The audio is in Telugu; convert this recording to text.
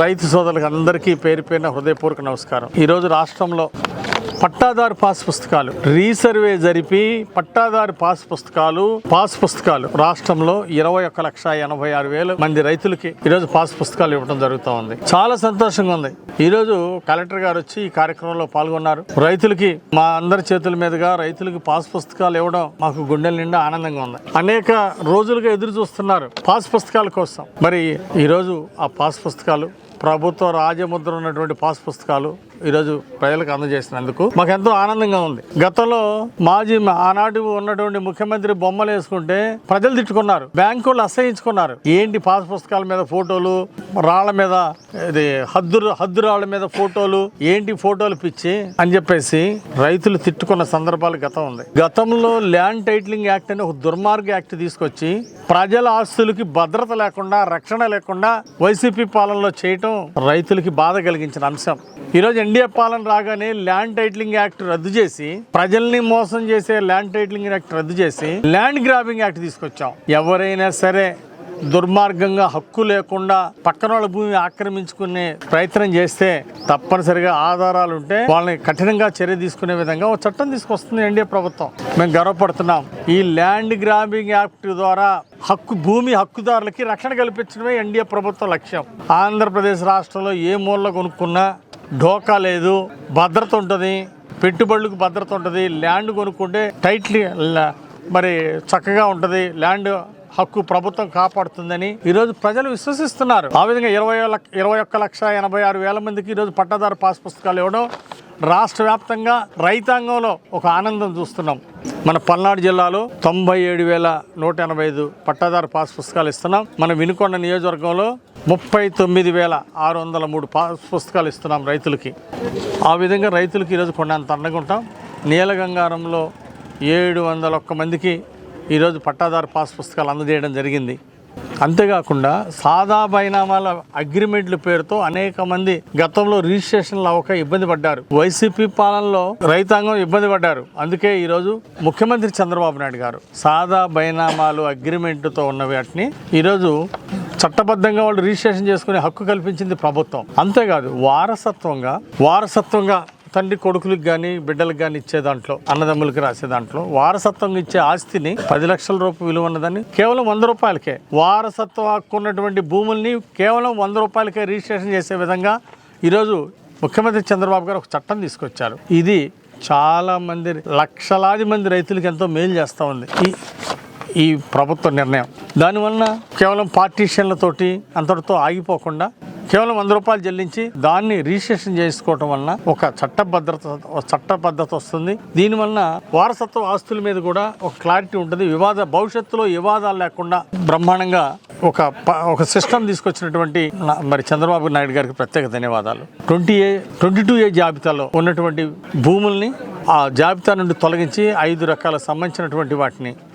రైతు సోదరులకు అందరికీ పేరు పేరున హృదయపూర్వక నమస్కారం. ఈరోజు రాష్ట్రంలో పట్టాదారు పాస్ పుస్తకాలు రీసర్వే జరిపి పట్టాదారు పాస్ పుస్తకాలు పాస్ పుస్తకాలు రాష్ట్రంలో ఇరవై ఒక్క లక్ష ఎనభై ఆరు వేల మంది రైతులకి ఈరోజు పాస్ పుస్తకాలు ఇవ్వడం జరుగుతూ ఉంది. చాలా సంతోషంగా ఉంది. ఈరోజు కలెక్టర్ గారు వచ్చి ఈ కార్యక్రమంలో పాల్గొన్నారు. రైతులకి మా అందరి చేతుల మీదుగా రైతులకి పాస్ పుస్తకాలు ఇవ్వడం మాకు గుండెల నిండా ఆనందంగా ఉంది. అనేక రోజులుగా ఎదురు చూస్తున్నారు పాస్ పుస్తకాల కోసం. మరి ఈరోజు ఆ పాస్ పుస్తకాలు ప్రభుత్వ రాజముద్ర ఉన్నటువంటి పాస్ పుస్తకాలు ఈరోజు ప్రజలకు అందజేసినందుకు మాకు ఎంతో ఆనందంగా ఉంది. గతంలో మాజీ ఆనాటి ఉన్నటువంటి ముఖ్యమంత్రి బొమ్మలు వేసుకుంటే ప్రజలు తిట్టుకున్నారు బ్యాంకులు అసహించుకున్నారు. ఏంటి పాస్ పుస్తకాల మీద ఫోటోలు రాళ్ళ మీద ఇది హద్దు హద్దు రాళ్ళ మీద ఫోటోలు ఏంటి ఫోటోలు పిచ్చి అని చెప్పేసి రైతులు తిట్టుకున్న సందర్భాలు గతం ఉంది. గతంలో ల్యాండ్ టైటిలింగ్ యాక్ట్ అనే ఒక దుర్మార్గ యాక్ట్ తీసుకొచ్చి ప్రజల ఆస్తులకి భద్రత లేకుండా రక్షణ లేకుండా వైసీపీ పాలనలో చేయటం రైతులకి బాధ కలిగించిన అంశం. ఈరోజు ఎన్డీఏ పాలన రాగానే ల్యాండ్ టైటిలింగ్ యాక్ట్ రద్దు చేసి ప్రజల్ని మోసం చేసే ల్యాండ్ టైటిలింగ్ యాక్ట్ రద్దు చేసి ల్యాండ్ గ్రాబింగ్ యాక్ట్ తీసుకొచ్చాం. ఎవరైనా సరే దుర్మార్గంగా హక్కు లేకుండా పక్కన వాళ్ళ భూమి ఆక్రమించుకునే ప్రయత్నం చేస్తే తప్పనిసరిగా ఆధారాలు ఉంటే వాళ్ళని కఠినంగా చర్య తీసుకునే విధంగా ఒక చట్టం తీసుకొస్తుంది ఎన్డీఏ ప్రభుత్వం. మేము గర్వపడుతున్నాం. ఈ ల్యాండ్ గ్రాబింగ్ యాక్ట్ ద్వారా హక్కు భూమి హక్కుదారులకి రక్షణ కల్పించడమే ఎన్డీఏ ప్రభుత్వ లక్ష్యం. ఆంధ్రప్రదేశ్ రాష్ట్రంలో ఏ మూలలో కొనుక్కున్నా ఢోకా లేదు భద్రత ఉంటుంది పెట్టుబడులకు భద్రత ఉంటుంది ల్యాండ్ కొనుక్కుంటే టైట్లీ మరి చక్కగా ఉంటుంది ల్యాండ్ హక్కు ప్రభుత్వం కాపాడుతుందని ఈరోజు ప్రజలు విశ్వసిస్తున్నారు. ఆ విధంగా ఇరవై లక్ష ఇరవై ఒక్క లక్ష ఎనభై ఆరు వేల మందికి ఈరోజు పట్టాదారు పాస్ పుస్తకాలు ఇవ్వడం రాష్ట్ర వ్యాప్తంగా రైతాంగంలో ఒక ఆనందం చూస్తున్నాం. మన పల్నాడు జిల్లాలో తొంభై ఏడు వేల నూట ఎనభై ఐదు పట్టాదారు పాస్ పుస్తకాలు ఇస్తున్నాం. మన వినుకొండ నియోజకవర్గంలో ముప్పై తొమ్మిది వేల ఆరు వందల మూడు పాస్ పుస్తకాలు ఇస్తున్నాం రైతులకి. ఆ విధంగా రైతులకి ఈరోజు కొండంత అండగుంటాం నీలగంగారంలో ఏడు వందల ఒక్క మందికి ఈరోజు పట్టాదారు పాస్ పుస్తకాలు అందజేయడం జరిగింది. అంతేకాకుండా సాదా బైనామాల అగ్రిమెంట్ల పేరుతో అనేక మంది గతంలో రిజిస్ట్రేషన్లు అవ్వక ఇబ్బంది పడ్డారు. వైసీపీ పాలనలో రైతాంగం ఇబ్బంది పడ్డారు. అందుకే ఈరోజు ముఖ్యమంత్రి చంద్రబాబు నాయుడు గారు సాదా బైనామాలు అగ్రిమెంట్తో ఉన్న వాటిని ఈరోజు చట్టబద్ధంగా వాళ్ళు రిజిస్ట్రేషన్ చేసుకునే హక్కు కల్పించింది ప్రభుత్వం. అంతేకాదు వారసత్వంగా వారసత్వంగా తండ్రి కొడుకులకు కానీ బిడ్డలకు కానీ ఇచ్చే దాంట్లో అన్నదమ్ములకి రాసే దాంట్లో వారసత్వంగా ఇచ్చే ఆస్తిని పది లక్షల రూపాయలు విలువ ఉన్నదని కేవలం వంద రూపాయలకే. వారసత్వ హక్కు ఉన్నటువంటి భూముల్ని కేవలం వంద రూపాయలకే రిజిస్ట్రేషన్ చేసే విధంగా ఈరోజు ముఖ్యమంత్రి చంద్రబాబు గారు ఒక చట్టం తీసుకొచ్చారు. ఇది చాలా మంది లక్షలాది మంది రైతులకు ఎంతో మేలు చేస్తూ ఉంది. ఈ ఈ ప్రభుత్వ నిర్ణయం. దానివలన కేవలం పార్టీషన్లతోటి అంతటితో ఆగిపోకుండా కేవలం వంద రూపాయలు చెల్లించి దాన్ని రిజిస్ట్రేషన్ చేసుకోవటం వలన ఒక చట్టభద్రత చట్టబద్ధత వస్తుంది. దీని వలన వారసత్వ ఆస్తుల మీద కూడా ఒక క్లారిటీ ఉంటుంది. వివాద భవిష్యత్తులో వివాదాలు లేకుండా బ్రహ్మాండంగా ఒక ప- ఒక సిస్టమ్ తీసుకొచ్చినటువంటి మరి చంద్రబాబు నాయుడు గారికి ప్రత్యేక ధన్యవాదాలు. Twenty A twenty two A జాబితాలో ఉన్నటువంటి భూముల్ని ఆ జాబితా నుండి తొలగించి ఐదు రకాల సంబంధించినటువంటి వాటిని